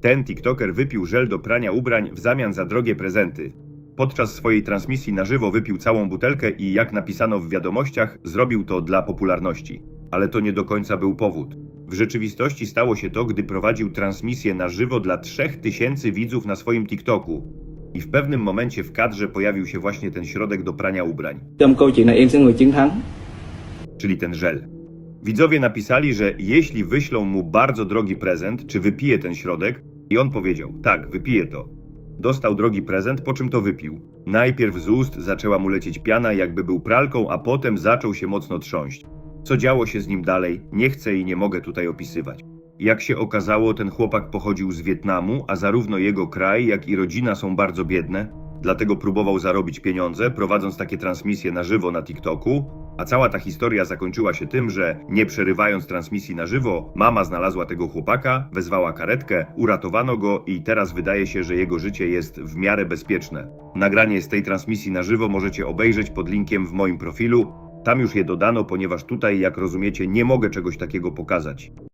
Ten TikToker wypił żel do prania ubrań w zamian za drogie prezenty. Podczas swojej transmisji na żywo wypił całą butelkę i, jak napisano w wiadomościach, zrobił to dla popularności. Ale to nie do końca był powód. W rzeczywistości stało się to, gdy prowadził transmisję na żywo dla 3000 widzów na swoim TikToku. I w pewnym momencie w kadrze pojawił się właśnie ten środek do prania ubrań, Trong câu chuyện này em sẽ người chiến thắng. czyli ten żel. Widzowie napisali, że jeśli wyślą mu bardzo drogi prezent, czy wypije ten środek, i on powiedział: Tak, wypiję to. Dostał drogi prezent, po czym to wypił. Najpierw z ust zaczęła mu lecieć piana, jakby był pralką, a potem zaczął się mocno trząść. Co działo się z nim dalej, nie chcę i nie mogę tutaj opisywać. Jak się okazało, ten chłopak pochodził z Wietnamu, a zarówno jego kraj, jak i rodzina są bardzo biedne, dlatego próbował zarobić pieniądze, prowadząc takie transmisje na żywo na TikToku, a cała ta historia zakończyła się tym, że nie przerywając transmisji na żywo, mama znalazła tego chłopaka, wezwała karetkę, uratowano go i teraz wydaje się, że jego życie jest w miarę bezpieczne. Nagranie z tej transmisji na żywo możecie obejrzeć pod linkiem w moim profilu. Tam już je dodano, ponieważ tutaj, jak rozumiecie, nie mogę czegoś takiego pokazać.